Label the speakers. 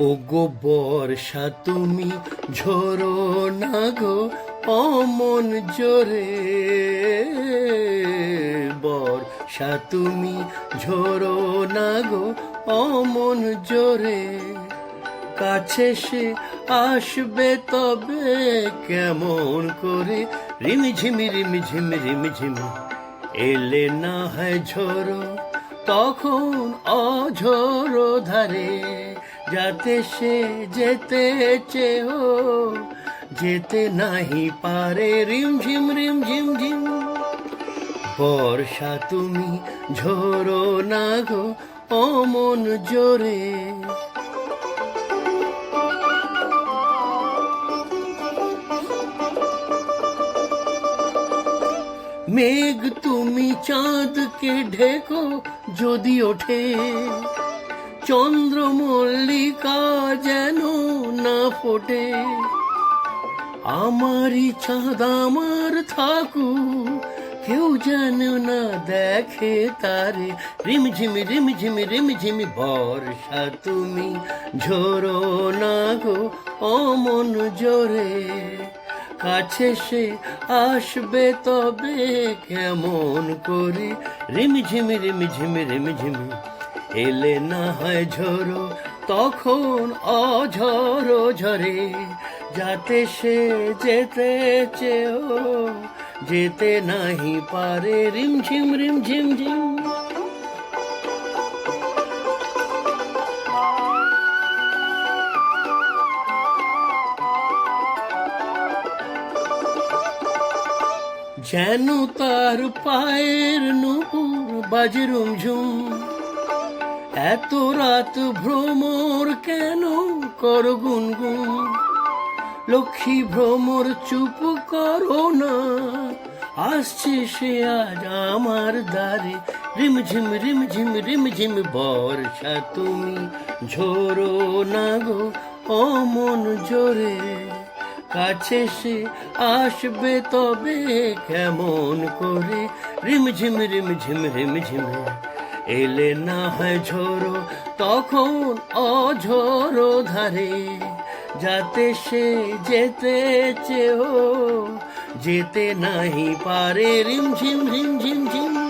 Speaker 1: ও গো বর্ষা, তুমি ঝোরো না গো অমন জোরে। বর্ষা, তুমি ঝোরো না গো অমন জোরে। কাছে সে আসবে তবে কেমন করে? রিমিঝিমি রিমিঝিমি রিমিঝিমি এলে না হয় ঝোরো, তখন অঝোরো ধারে। যাতে সে যেতে চেয়েও, যেতে নাহি পারে। রিমঝিম রিমঝিম ঝিম বর্ষা তুমি ঝোরো না গো অমন জোরে। মেঘ তুমি চাঁদকে ঢেকো, যদি ওঠে। চন্দ্রমল্লিকা যেন না ফোটে। আমারই চাঁদ আমার থাকু কেউ যেন না দেখে তারে। রিমঝিমি রিমঝিমি রিমঝিমি বর্ষা তুমি ঝোরো না গো, অমন জোরে। কাছে সে আসবে তবে কেমন করে? রিমঝিমি রিমঝিমি রিমঝিমি এলে না হয় ঝোরো তখন অঝরো ঝরে। যাতে সে যেতে চেয়েও, যেতে নাহি পারে। রিমঝিম রিমঝিম, ঝিম। যেন তার পায়ের নুপুর বাজরুম ঝুম এত রাত ভ্রমর কেন কর গুনগুন? লক্ষ্মী ভ্রমর চুপ করো না, আসছে সে আজ আমার দ্বারে। রিমঝিম রিমঝিম রিমঝিম বর্ষা তুমি ঝোরো না গো, অমন জোরে। কাছে সে আসবে তবে কেমন করে? রিমঝিম রিমঝিম রিমঝিম এলে না হয় ঝোরো তখন অঝোরো ধারে। যাতে সে যেতে চেয়েও, যেতে নাহি পারে। রিমঝিম রিমঝিম ঝিম